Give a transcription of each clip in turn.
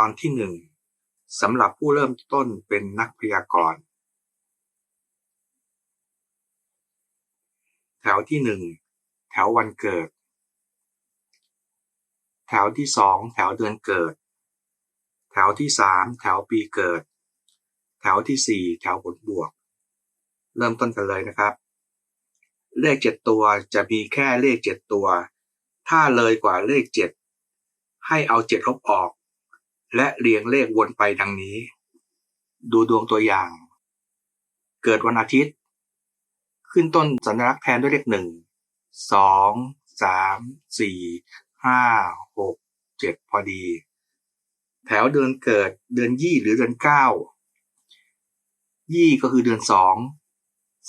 ตอนที่หนึ่งสำหรับผู้เริ่มต้นเป็นนักพยากรณ์ แถวที่หนึ่งแถววันเกิด แถวที่สองแถวเดือนเกิด แถวที่สามแถวปีเกิด แถวที่สี่แถวผลบวก เริ่มต้นกันเลยนะครับ เลขเจ็ดตัวจะมีแค่เลขเจ็ดตัว ถ้าเลยกว่าเลขเจ็ดให้เอาเจ็ดลบออก และเรียงเลขวนไปดังนี้ ดูดวงตัวอย่าง เกิดวันอาทิตย์ ขึ้นต้นสัญลักษณ์แทนด้วยเลขหนึ่งสองสามสี่ห้าหกเจ็ดพอดี แถวเดือนเกิดเดือนยี่หรือเดือนเก้ายี่ก็คือเดือนสอง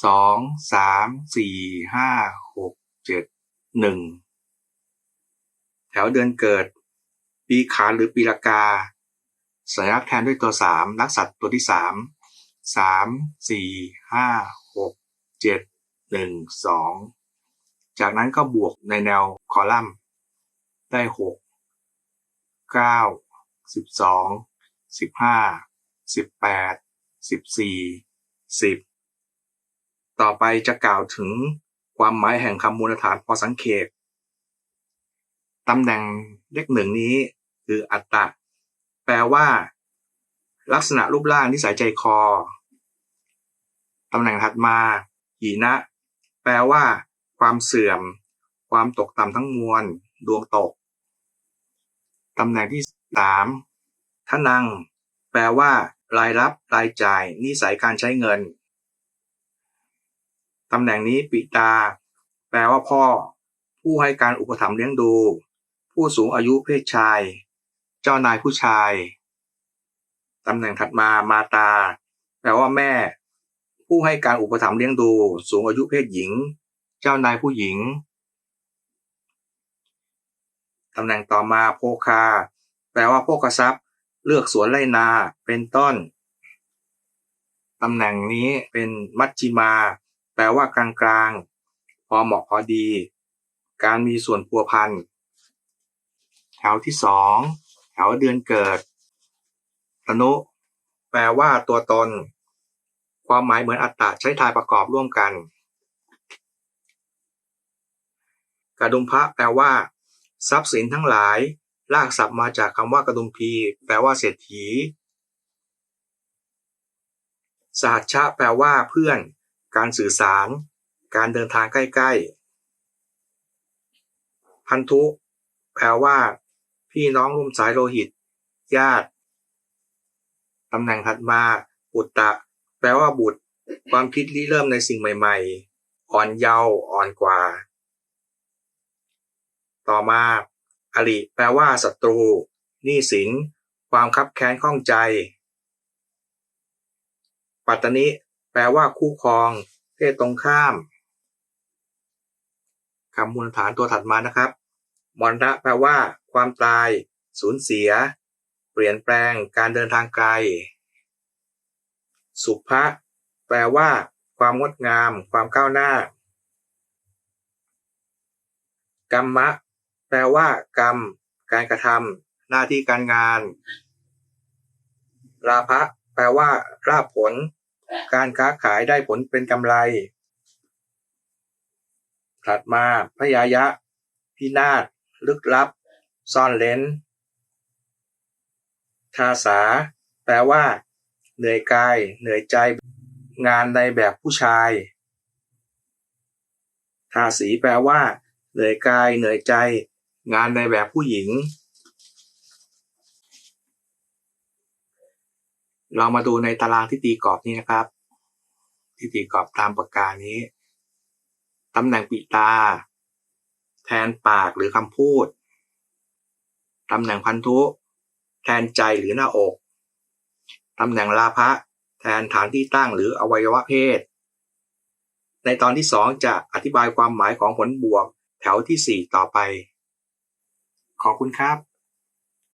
สองสามสี่ห้าหกเจ็ดหนึ่งแถวเดือนเกิด ปีขานหรือปีละกา สัญลักษณ์แทนด้วยตัวสามลักษัตว์ตัวที่สามสามสี่ห้าหกเจ็ดหนึ่งสองจากนั้นก็บวกในแนวคอลัมน์ ได้หกเก้าสิบสองสิบห้าสิบแปดสิบสี่สิบต่อไปจะกล่าวถึงความหมายแห่งคำมูลฐานพอสังเขปตำแหน่งเลขหนึ่งนี้ คืออัตตะ แปลว่า ลักษณะรูปร่างนิสัยใจคอตำแหน่งถัดมาหีนะ แปลว่า ความเสื่อม ความตกต่ำทั้งมวล ดวงตกตำแหน่งที่สามทนัง แปลว่า รายรับรายจ่าย นิสัยการใช้เงินตำแหน่งนี้ปิตา แปลว่าพ่อ ผู้ให้การอุปถัมภ์เลี้ยงดู ผู้สูงอายุเพศชาย จ้านายผู้ชาย ตำแหน่งถัดมามาตา แปลว่าแม่ ผู้ให้การอุปถัมภ์เลี้ยงดู สูงอายุเพศหญิง เจ้านายผู้หญิง ตำแหน่งต่อมาโภคา แปลว่าโภคทรัพย์ เลือกสวนไรนาเป็นต้น ตำแหน่งนี้เป็นมัชชิมา แปลว่ากลางกลางพอเหมาะพอดี การมีส่วนพัวพันแถวที่สอง แถวเดือนเกิดตนุ แปลว่าตัวตน ความหมายเหมือนอัตตะใช้ทายประกอบร่วมกันกระดุมพระแปลว่า ทรัพย์สินทั้งหลาย ลากศัพท์มาจากคำว่ากระดุมพี แปลว่าเศรษฐีสหัชชะแปลว่าเพื่อน การสื่อสาร การเดินทางใกล้ ๆ พันธุ แปลว่า พี่น้องร่วมสายโลหิต ญาติตำแหน่งถัดมาปุตตะ แปลว่าบุตร ความคิดริเริ่มในสิ่งใหม่ ๆ อ่อนเยาว์อ่อนกว่า ต่อมาอริแปลว่าศัตรูหนี้สิน ความคับแค้นข้องใจ ปัตตนิแปลว่าคู่ครอง เพศตรงข้ามคำมูลฐานตัวถัดมานะครับมรณะแปลว่า ความตาย สูญเสีย เปลี่ยนแปลงการเดินทางไกล สุภะแปลว่า ความงดงาม ความก้าวหน้า กรรมะ แปลว่า กรรม การกระทำหน้าที่การงานราภะแปลว่าราบผล การค้าขายได้ผลเป็นกำไร ถัดมาพยายะ พินาศ ลึกลับ ซ่อนเล้นทาสา แปลว่า เหนื่อยกาย เหนื่อยใจ งานในแบบผู้ชาย ทาสีแปลว่า เหนื่อยกาย เหนื่อยใจ งานในแบบผู้หญิง เรามาดูในตารางที่ตีกรอบนี้นะครับ ที่ตีกรอบตามปากกานี้ ตำแหน่งปิตา แทนปากหรือคำพูด ตำแหน่งพันธุ แทนใจหรือหน้าอกตำแหน่งลาภะแทนฐานที่ตั้งหรืออวัยวะเพศ ในตอนที่สองจะอธิบายความหมายของผลบวกแถวที่สี่ต่อไป ขอบคุณครับ